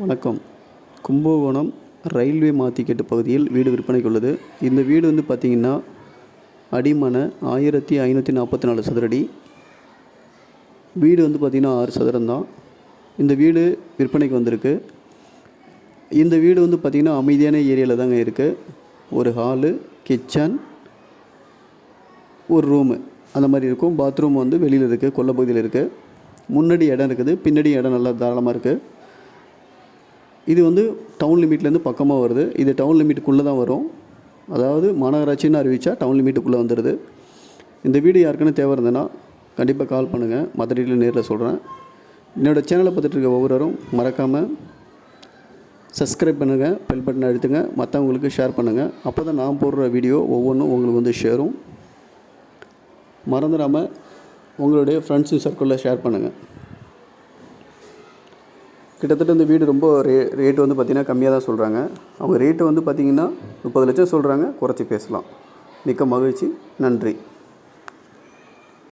வணக்கம். கும்பகோணம் ரயில்வே மாத்திக்கெட்டு பகுதியில் வீடு விற்பனைக்கு உள்ளது. இந்த வீடு வந்து பார்த்திங்கன்னா அடிமனை ஆயிரத்தி ஐநூற்றி நாற்பத்தி நாலு சதுரடி. வீடு வந்து பார்த்திங்கன்னா ஆறு சதுரம் தான். இந்த வீடு விற்பனைக்கு வந்திருக்கு. இந்த வீடு வந்து பார்த்திங்கன்னா அமைதியான ஏரியாவில் தாங்க இருக்குது ஒரு ஹாலு கிச்சன் ஒரு ரூமு. அந்த மாதிரி இருக்கும். பாத்ரூம் வந்து வெளியில் இருக்குது கொல்லை பகுதியில் இருக்குது முன்னாடி இடம் இருக்குது. பின்னாடி இடம் நல்லா தாராளமாக இருக்குது இது வந்து டவுன் லிமிட்லேருந்து பக்கமாக வருது. இது டவுன் லிமிட்டுக்குள்ளே தான் வரும். அதாவது மாநகராட்சின்னு அறிவித்தா டவுன் லிமிட்டுக்குள்ளே வந்துடுது இந்த வீடு யாருக்குன்னு தேவை இருந்ததுன்னா கண்டிப்பாக கால் பண்ணுங்கள் மற்ற டீட்டெயில் நேரில் சொல்கிறேன் என்னோடய சேனலை பார்த்துட்டு இருக்க ஒவ்வொருவரும் மறக்காமல் சப்ஸ்கிரைப் பண்ணுங்கள் பெல் பட்டன் அழுத்துங்க மற்றவங்களுக்கு ஷேர் பண்ணுங்கள் அப்போ தான் நான் போடுற வீடியோ ஒவ்வொன்றும் உங்களுக்கு வந்து ஷேரும் மறந்துடாமல் உங்களுடைய ஃப்ரெண்ட்ஸு சர்க்கிளில் ஷேர் பண்ணுங்கள் கிட்டத்தட்ட இந்த வீடு ரொம்ப ரே ரேட்டு வந்து பார்த்திங்கன்னா கம்மியாக தான் சொல்கிறாங்க அவங்க ரேட்டு வந்து பார்த்திங்கன்னா முப்பது லட்சம் சொல்கிறாங்க குறைச்சி பேசலாம். மிக்க மகிழ்ச்சி. நன்றி.